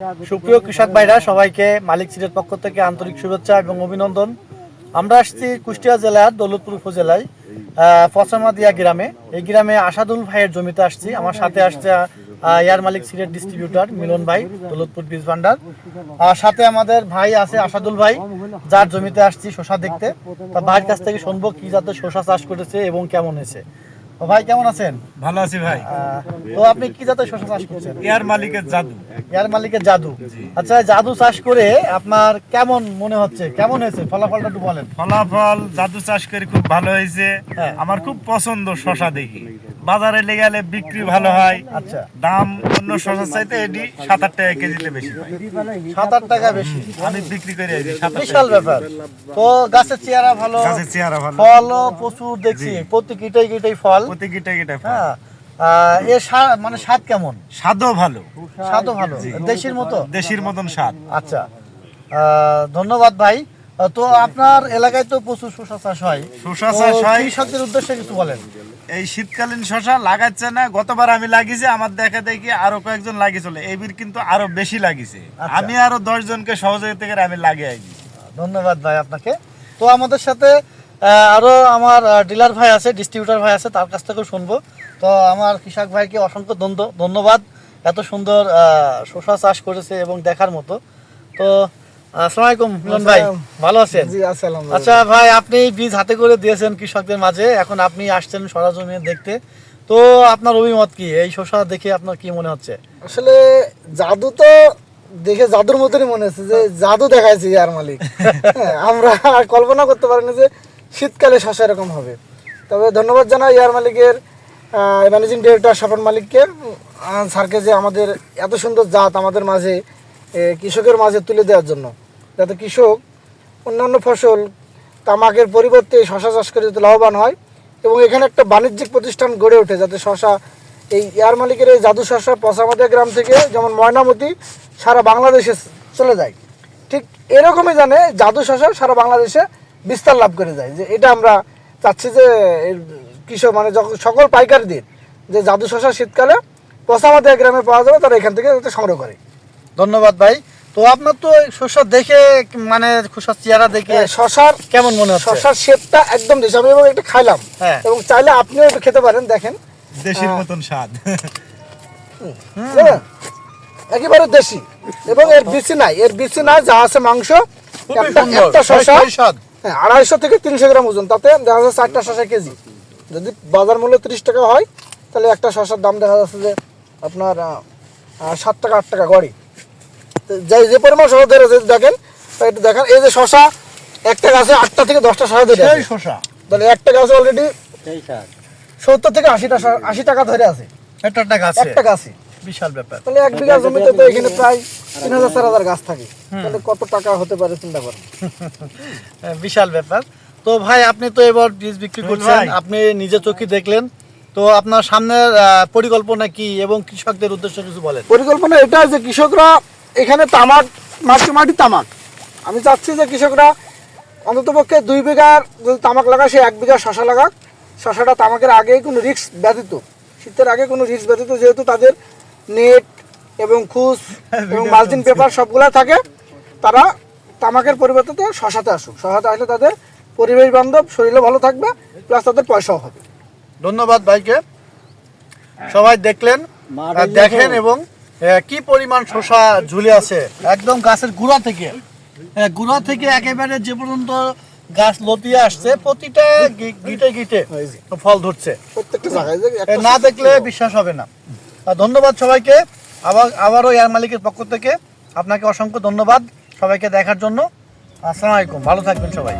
সুপ্রিয় কৃষক ভাইরা, সবাইকে মালিক সিটের পক্ষ থেকে আন্তরিক শুভেচ্ছা এবং অভিনন্দন। আমরা আসছি কুষ্টিয়া জেলার দৌলতপুর উপজেলায় পচামাদিয়া গ্রামে। এই গ্রামে আসাদুল ভাইয়ের জমিতে আসছি। আমার সাথে আসছে এয়ার মালিক সিটের ডিস্ট্রিবিউটর মিলন ভাই, দৌলতপুর বীজ ভান্ডার। আর সাথে আমাদের ভাই আছে আসাদুল ভাই, যার জমিতে আসছি শশা দেখতে। তা ভাইয়ের কাছ থেকে শুনব কি জাতের শশা চাষ করেছে এবং কেমন হয়েছে। তো ভাই কেমন আছেন? ভালো আছি ভাই। তো আপনি কি জাতের শশা চাষ করছেন? এয়ার মালিকের জাদু। এয়ার মালিকের জাদু। আচ্ছা জাদু চাষ করে আপনার কেমন মনে হচ্ছে? কেমন হয়েছে? ফলাফলটা একটু বলেন। ফলাফল জাদু চাষ করে খুব ভালো হয়েছে। হ্যাঁ। আমার খুব পছন্দ শশা দেখি। বাজারে লেগে গেলে বিক্রি ভালো হয়। আচ্ছা। দাম অন্য শশা চাইতে এটি সাত আট টাকা কেজিতে বেশি সাত আট টাকা বেশি। আমি বিক্রি করে বিশাল ব্যাপার। তো গাছের চেহারা ভালো গাছের চেহারা ভালো। ফলও প্রচুর দেখছি। প্রতি কিটাই কিটাই ফল। প্রতি গিটে গিটে ফল। হ্যাঁ। এর মানে স্বাদ কেমন? স্বাদও ভালো। স্বাদও ভালো। দেশির মতো? দেশির মতন স্বাদ। আচ্ছা। আহ, ধন্যবাদ ভাই। তো আপনার এলাকায় তো প্রচুর শশা চাষ হয়। শশা চাষ হয়। কৃষকদের উদ্দেশ্যে কিছু বলেন। এই শীতকালীন শশা লাগাচ্ছে না গতবার আমি লাগিয়েছি আমার দেখা দেখি আরও কয়েকজন লাগিয়েছিল এবির কিন্তু আরও বেশি লাগিয়েছে। আচ্ছা। আমি আরও দশ জনকে সহযোগিতা করে আমি লাগিয়ে ধন্যবাদ ভাই আপনাকে। তো আমাদের সাথে আহ, আরও আমার ডিলার ভাই আছে ডিস্ট্রিবিউটার ভাই আছে তার কাছ থেকেও শুনব। তো আমার কৃষক ভাইকে অসংখ্য ধন্য- ধন্যবাদ। এত সুন্দর শসা চাষ করেছে এবং দেখার মতো। তো আসসালামু আলাইকুম মিলন ভাই। ভালো আছেন? আচ্ছা ভাই আপনি বীজ হাতে করে দিয়েছেন কৃষকদের মাঝে এখন আপনি আসছেন সরাসরি দেখতে। তো আপনার অভিমত কি? এই শসা দেখে আপনার কি মনে হচ্ছে? আসলে জাদু তো দেখে জাদুর মতনই মনে হচ্ছে যে জাদু দেখাইছে ইয়ার মালিক। হ্যাঁ, আমরা কল্পনা করতে পারিনি যে শীতকালে শশা এরকম হবে। তবে ধন্যবাদ জানাই ইয়ার মালিকের ম্যানেজিং ডিরেক্টর স্বপন মালিককে। স্যারকে যে আমাদের এত সুন্দর জাত আমাদের মাঝে কৃষকের মাঝে তুলে দেওয়ার জন্য। যাতে কৃষক অন্যান্য ফসল তামাকের পরিবর্তে শশা চাষ করে যাতে লাভবান হয় এবং এখানে একটা বাণিজ্যিক প্রতিষ্ঠান গড়ে ওঠে যাতে শশা, এই এয়ার মালিকের এই জাদু শশা পশামাদিয়া গ্রাম থেকে যেমন ময়নামতি সারা বাংলাদেশে চলে যায়। ঠিক এরকমই জানে জাদু শশা সারা বাংলাদেশে বিস্তার লাভ করে যায়। যে এটা আমরা চাচ্ছি যে কৃষক মানে যখন সকল পাইকারদের যে জাদু শশা শীতকালে পশামাদিয়া গ্রামে পাওয়া যাবে তারা এখান থেকে সংগ্রহ করে। ধন্যবাদ ভাই। তো আপনার তো শসা দেখে মানে শসার চেহারা দেখে শসার কেমন মনে হচ্ছে? শসার শেপটা একদম দেশি। আমি এবং একটা খাইলাম। হ্যাঁ। এবং চাইলে আপনিও একটু খেতে পারেন দেখেন। দেশির হ্যাঁ। মতন স্বাদ? একেবারে দেশি। এবং এর বিচি নাই। এর বিচি নাই যা আছে মাংস একটা। হ্যাঁ, আড়াইশো থেকে তিনশো গ্রাম ওজন। তাতে দেখা যাচ্ছে চারটা শশা কেজি। যদি বাজার মূল্য তিরিশ টাকা হয় তাহলে একটা শসার দাম দেখা যাচ্ছে যে আপনার সাত টাকা আট টাকা গড়ি। তো যে পরিমাণ শশা দেখেন একটু দেখেন। এই যে শশা একটা গাছে আটটা থেকে দশটা শশা ধরে সেই তাহলে একটা গাছে অলরেডি সত্তর থেকে আশি টাকা ধরে আছে। একটা একটা গাছে। একটা গাছে। বিশাল ব্যাপার। তাহলে এক বিঘা জমিতে তো এখানে প্রায় তিন হাজার চার হাজার গাছ থাকে। তাহলে কত টাকা হতে পারে চিন্তা করেন। হ্যাঁ, বিশাল ব্যাপার। তো ভাই আপনি তো এবার বীজ বিক্রি করছেন আপনি নিজে চোখে দেখলেন। তো আপনার সামনের পরিকল্পনা কি এবং কৃষকদের উদ্দেশ্যে কিছু বলেন। পরিকল্পনা এটা যে কৃষকরা এখানে তামাক মাটি মাটি তামাক। আমি চাচ্ছি যে কৃষকরা অন্ততপক্ষে দুই বিঘার যদি তামাক লাগায় সে এক বিঘা শশা লাগাক। শশাটা তামাকের আগে কোনো রিস্ক ব্যতীত। শীতের আগে কোনো রিক্স ব্যতীত যেহেতু তাদের নেট এবং খুস এবং মালচিন পেপার সবগুলা থাকে তারা তামাকের পরিবর্তে তো শশাতে আসুক। শশাতে আসলে তাদের পরিবেশ বান্ধব শরীরও ভালো থাকবে প্লাস তাদের পয়সাও হবে। ধন্যবাদ ভাইকে। সবাই দেখলেন আর দেখেন এবং কি পরিমাণ শসা ঝুলে আছে? একদম গাছের গুড়া থেকে। গুড়া থেকে একেবারে যে পর্যন্ত গাছ লতিয়ে আসছে প্রতিটা গিটে গিটে ফল ধরছে। না দেখলে বিশ্বাস হবে না। আর ধন্যবাদ সবাইকে। আবার আবারও এয়ার মালিকের পক্ষ থেকে আপনাকে অসংখ্য ধন্যবাদ সবাইকে দেখার জন্য। আসসালামু আলাইকুম। ভালো থাকবেন সবাই।